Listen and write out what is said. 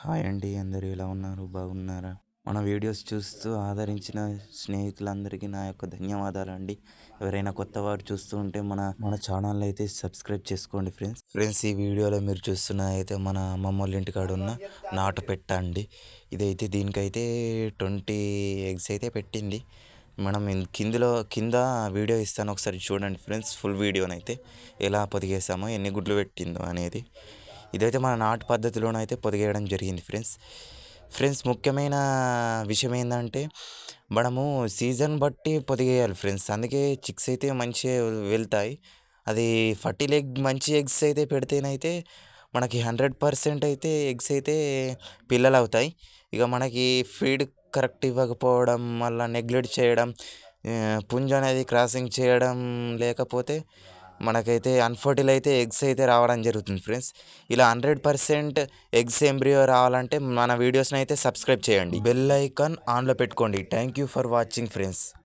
Hi అండి అందరూ ఎలా ఉన్నారు? బాగున్నారా? మన వీడియోస్ చూస్తూ ఆదరించిన స్నేహితులందరికీ నా యొక్క ధన్యవాదాలు అండి ఎవరైనా కొత్త వారు చూస్తూ ఉంటే మన మన ఛానల్ అయితే సబ్స్క్రైబ్ చేసుకోండి ఫ్రెండ్స్. ఫ్రెండ్స్ ఈ వీడియోలో మీరు చూస్తున్న అయితే మన అమ్మమ్మ వాళ్ళ ఇంటికాడ ఉన్న నాటు పెట్ట అండి. ఇదైతే దీనికైతే ట్వంటీ ఎగ్స్ అయితే పెట్టింది. మనం కిందలో కింద వీడియో ఇస్తాను. ఒకసారి చూడండి ఫ్రెండ్స్ ఫుల్ వీడియోనైతే ఎలా పొదిగేసామో ఎన్ని గుడ్లు పెట్టిందో అనేది. ఇదైతే మన నాటు పద్ధతిలోనైతే పొదిగేయడం జరిగింది ఫ్రెండ్స్. ఫ్రెండ్స్ ముఖ్యమైన విషయం ఏంటంటే మనము సీజన్ బట్టి పొదిగేయాలి ఫ్రెండ్స్. అందుకే చిక్స్ అయితే మంచిగా వెళ్తాయి. అది ఫర్టిల్ ఎగ్ మంచి ఎగ్స్ అయితే పెడితేనైతే మనకి హండ్రెడ్ పర్సెంట్ అయితే ఎగ్స్ అయితే పిల్లలు అవుతాయి ఇక మనకి ఫీడ్ కరెక్ట్ ఇవ్వకపోవడం మళ్ళీ నెగ్లెక్ట్ చేయడం పుంజ్ అనేది క్రాసింగ్ చేయడం లేకపోతే మనకైతే అన్ఫర్టిల్ అయితే ఎగ్స్ అయితే రావడం జరుగుతుంది ఫ్రెండ్స్ ఇలా హండ్రెడ్ పర్సెంట్ ఎగ్స్ ఎంబ్రియో రావాలంటే మన వీడియోస్ని అయితే సబ్స్క్రైబ్ చేయండి. బెల్ ఐకాన్ ఆన్లో పెట్టుకోండి. Thank you for watching friends